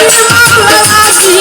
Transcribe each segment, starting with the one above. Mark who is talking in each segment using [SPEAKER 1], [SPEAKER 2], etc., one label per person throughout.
[SPEAKER 1] ভালোবাসি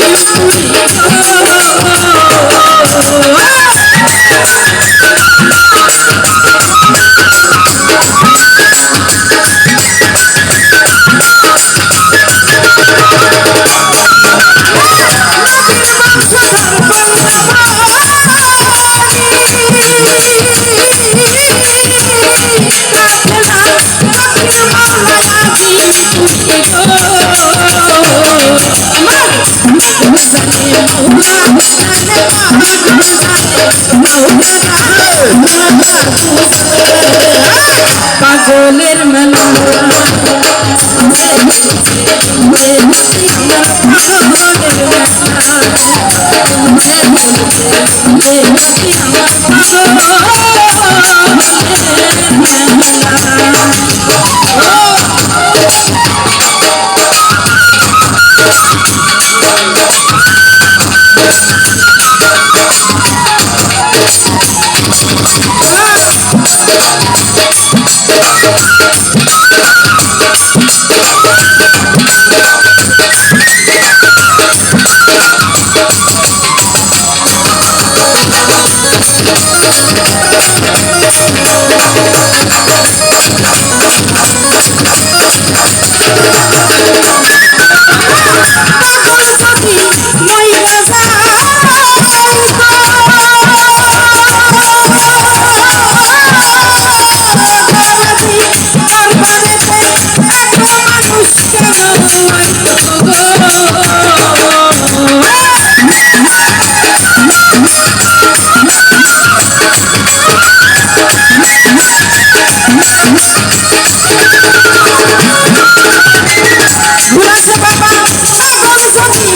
[SPEAKER 1] পাগলের মেলা। পাগলের মেলা।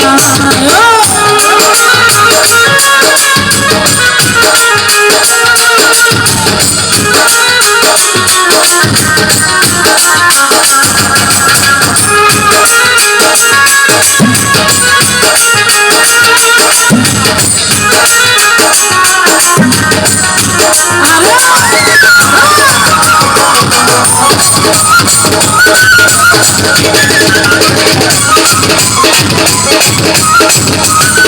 [SPEAKER 1] I'm a Thank you.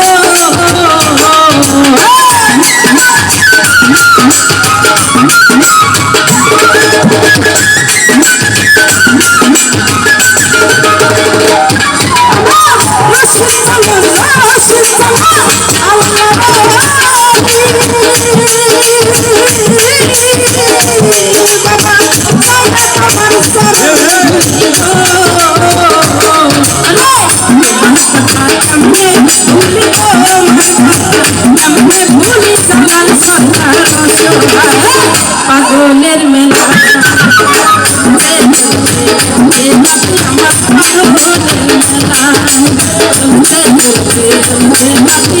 [SPEAKER 1] পাগলের মেলা চলতে চলতে চলতে নাকি আমার পাগলের মেলা